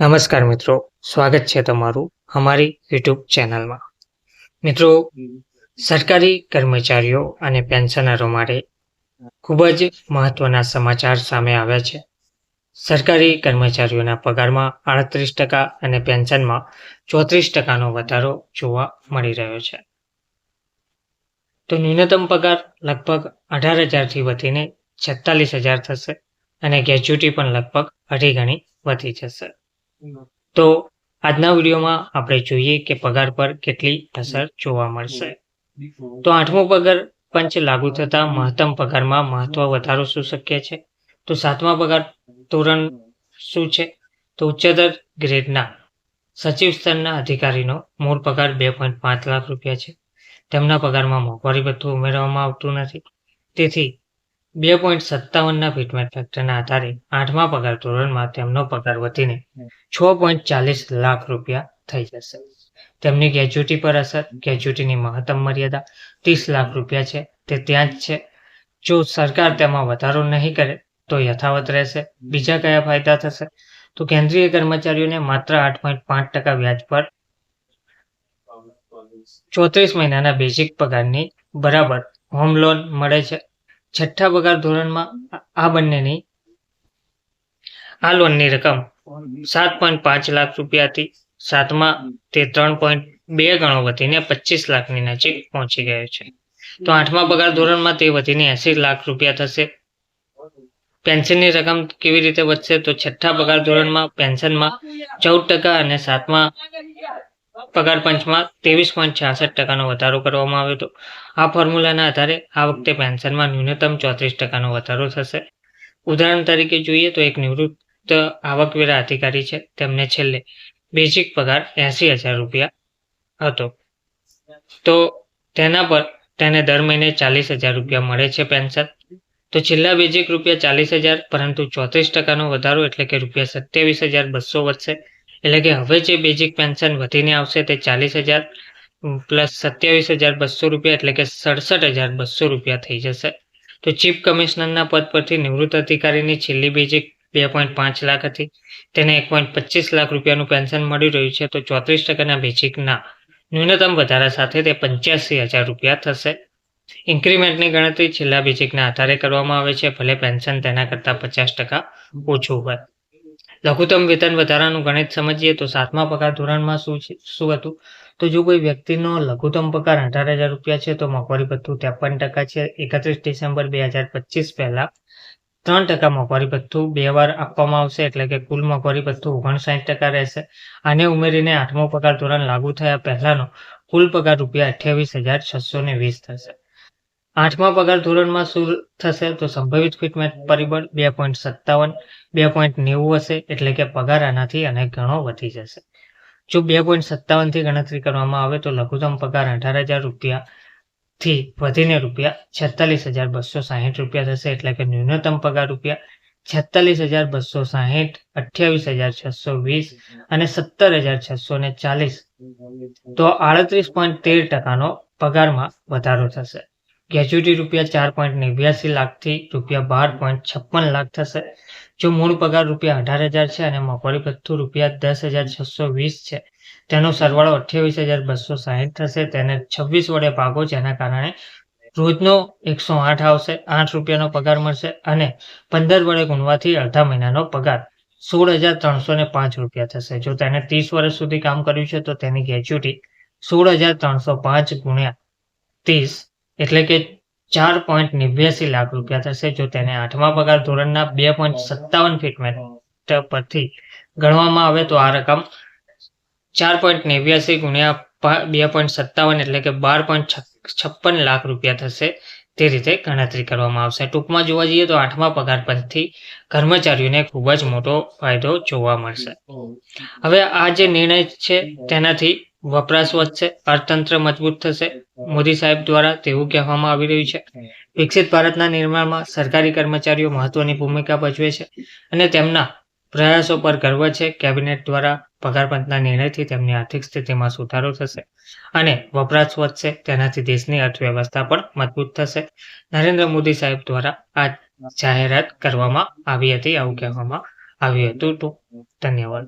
નમસ્કાર મિત્રો, સ્વાગત છે તમારું અમારી યુટ્યુબ ચેનલમાં. મિત્રો, સરકારી કર્મચારીઓ અને પેન્શનરો માટે ખૂબ જ મહત્વના સમાચાર સામે આવ્યા છે. સરકારી કર્મચારીઓના પગારમાં આડત્રીસ ટકા અને પેન્શનમાં ચોત્રીસ ટકાનો વધારો જોવા મળી રહ્યો છે. તો ન્યૂનતમ પગાર લગભગ અઢાર હજારથી વધીને છેતાલીસ હજાર થશે અને ગ્રેચ્યુટી પણ લગભગ અઢી ગણી વધી જશે. તો આજના વિડીયોમાં આપણે જોઈએ કે પગાર પર કેટલી અસર જોવા મળશે. તો આઠમો પગાર પંચ લાગુ થતા મહત્તમ પગારમાં મહત્વ વધારો શું શક્ય છે? તો સાતમા પગાર ધોરણ શું છે? તો ઉચ્ચતર ગ્રેડના સચિવ સ્તરના અધિકારીનો મૂળ પગાર બે પોઈન્ટ પાંચ લાખ રૂપિયા છે. તેમના પગારમાં મોંઘવારી ભથ્થું ઉમેરવામાં આવતું નથી. તેથી બે પોઈન્ટ સત્તાવનના ફિટમેન્ટ ફેક્ટરના આધારે આઠમા પગાર ધોરણમાં તેમનો પગાર વધીને છ પોઈન્ટ ચાલીસ લાખ રૂપિયા થઈ જશે. તેમની ગ્રેજ્યુટી પર અસર ગ્રેજ્યુટીની મહત્તમ મર્યાદા ત્રીસ લાખ રૂપિયા છે. તે ત્યાં જ છે. જો સરકાર તેમાં વધારો નહીં કરે તો યથાવત રહેશે. બીજા કયા ફાયદા થશે? તો કેન્દ્રીય કર્મચારીઓને માત્ર આઠ પોઈન્ટ પાંચ ટકા વ્યાજ પર ચોત્રીસ મહિનાના બેઝિક પગારની બરાબર હોમ લોન મળે છે. છઠ્ઠા પગાર ધોરણમાં આ બંનેની આ લોનની રકમ સાત પોઈન્ટ પાંચ લાખ રૂપિયાથી સાતમા તે ત્રણ પોઈન્ટ બે ગણો વધીને પચીસ લાખની નજીક પહોંચી ગયો છે. તો આઠમા પગાર ધોરણમાં તે વધીને એસી લાખ રૂપિયા થશે. પેન્શનની રકમ કેવી રીતે વધશે? તો છઠ્ઠા પગાર ધોરણમાં પેન્શનમાં ચૌદ ટકા અને સાતમા પગાર પંચમાં ત્રેવીસ પોઈન્ટ છાસઠ ટકાનો વધારો કરવામાં આવ્યો હતો. આ ફોર્મ્યુલાના આધારે આ વખતે પેન્શનમાં ન્યૂનતમ ચોત્રીસ ટકાનો વધારો થશે. ઉદાહરણ તરીકે જોઈએ તો એક નિવૃત્ત આવકવેરા અધિકારી છે. તેમને છેલ્લે બેઝિક પગાર એસી હજાર રૂપિયા હતો. તો તેના પર તેને દર મહિને ચાલીસ હજાર રૂપિયા મળે છે પેન્શન. તો છેલ્લા બેઝિક રૂપિયા ચાલીસ હજાર, પરંતુ ચોત્રીસ ટકાનો વધારો એટલે કે રૂપિયા સત્યાવીસ હજાર બસો વધશે. એટલે કે હવે જે બેઝિક પેન્શન વધીને આવશે તે ચાલીસ હજાર પ્લસ સત્યાવીસ હજાર બસો રૂપિયા એટલે કે સડસઠ હજાર બસો રૂપિયા થઈ જશે. તો ચીફ કમિશનરના પદ પરથી નિવૃત્ત અધિકારીની છેલ્લી બેઝિક બે પોઈન્ટ પાંચ લાખ હતી. તેને એક પોઈન્ટ પચીસ લાખ રૂપિયાનું પેન્શન મળી રહ્યું છે. તો ચોત્રીસ ટકાના બેઝિકના ન્યૂનતમ વધારા સાથે તે પંચ્યાસી હજાર રૂપિયા થશે. ઇન્ક્રીમેન્ટની ગણતરી છેલ્લા બેઝિકના આધારે કરવામાં આવે છે. ભલે પેન્શન તેના કરતાં પચાસ ટકા ઓછું હોય. લઘુત્તમ વેતન વધારાનું ગણિત સમજીએ તો સાતમા પગાર ધોરણમાં શું શું હતું? તો જો કોઈ વ્યક્તિનો લઘુત્તમ પગાર અઢાર હજાર રૂપિયા છે તો મોંઘવારી ભથ્થું ત્રેપન ટકા છે. એકત્રીસ ડિસેમ્બર બે હજાર પચીસ પહેલા ત્રણ ટકા મોંઘવારી ભથ્થું બે વાર આપવામાં આવશે એટલે કે કુલ મોંઘવારી ભથ્થું ઓગણસાઠ ટકા રહેશે. આને ઉમેરીને આઠમો પગાર ધોરણ લાગુ થયા પહેલાનો કુલ પગાર રૂપિયા અઠ્યાવીસ હજાર છસો ને વીસ થશે. આઠમા પગાર ધોરણમાં શું થશે તો સંભવિત ફિટમેન્ટ પરિબળ બે પોઈન્ટ સત્તાવન, બે પોઈન્ટ નેવું હશે, એટલે કે પગાર આનાથી અનેક ગણો વધી જશે. જો બે પોઈન્ટ સત્તાવનથી ગણતરી કરવામાં આવે તો લઘુત્તમ પગાર અઢાર હજાર રૂપિયાથી વધીને રૂપિયા છેતાલીસ હજાર બસો સાહીઠ રૂપિયા થશે, એટલે કે ન્યૂનતમ પગાર રૂપિયા છેતાલીસ હજાર બસો સાહીઠ, અઠ્યાવીસ હજાર છસો વીસ અને સત્તર હજાર છસો ને ચાલીસ. તો આડત્રીસ પોઈન્ટ તેર ટકાનો પગારમાં વધારો થશે. ગ્રેજ્યુટી રૂપિયા ચાર પોઈન્ટ નેવ્યાસી લાખથી રૂપિયા બાર પોઈન્ટ છપ્પન લાખ થશે. જો મૂળ પગાર રૂપિયા અઢાર હજાર છે અને મોંઘવારી ભથ્થું રૂપિયા દસ હજાર છસો વીસ છે, તેનો સરવાળો અઠ્યાવીસ હજાર બસો સાહીઠ થશે. તેને છવ્વીસ વડે ભાગો, જેના કારણે રોજનો એકસો આઠ આવશે, આઠ રૂપિયાનો પગાર મળશે અને પંદર વડે ગુણવાથી અડધા મહિનાનો પગાર સોળ હજાર ત્રણસો ને પાંચ રૂપિયા થશે. જો તેને ત્રીસ વર્ષ સુધી કામ કર્યું છે, તો તેની ગ્રેજ્યુટી સોળ હજાર ત્રણસો પાંચ ગુણ્યા ત્રીસ એટલે કે ચાર પોઈન્ટ નેવ્યાસી લાખ રૂપિયા થશે જો તેને આઠમા પગાર ધોરણના બે પોઈન્ટ સત્તાવન ફિટમેન્ટ પરથી ગણવામાં આવે તો આ રકમ ચાર પોઈન્ટ નેવ્યાસી ગુણ્યા બે પોઈન્ટ સત્તાવન એટલે કે બાર પોઈન્ટ છપ્પન લાખ રૂપિયા થશે તે રીતે ગણતરી કરવામાં આવશે. ટૂંકમાં જોવા જઈએ તો આઠમા પગાર પરથી કર્મચારીઓને ખૂબ જ મોટો ફાયદો જોવા મળશે. હવે આ જે નિર્ણય છે તેનાથી વપરાશ વધશે, અર્થતંત્ર મજબૂત થશે મોદી સાહેબ દ્વારા તેવું કહેવામાં આવી રહ્યું છે. વિકસિત ભારતના નિર્માણમાં સરકારી કર્મચારીઓ મહત્વની ભૂમિકા ભજવે છે અને તેમના પ્રયાસો પર ગર્વ છે. કેબિનેટ દ્વારા પગારપંચના નિર્ણયથી તેમની આર્થિક સ્થિતિમાં સુધારો થશે અને વપરાશ વધશે. તેનાથી દેશની અર્થવ્યવસ્થા પણ મજબૂત થશે. નરેન્દ્ર મોદી સાહેબ દ્વારા આ જાહેરાત કરવામાં આવી હતી. આવું કહેવામાં આવ્યું હતું. તો ધન્યવાદ.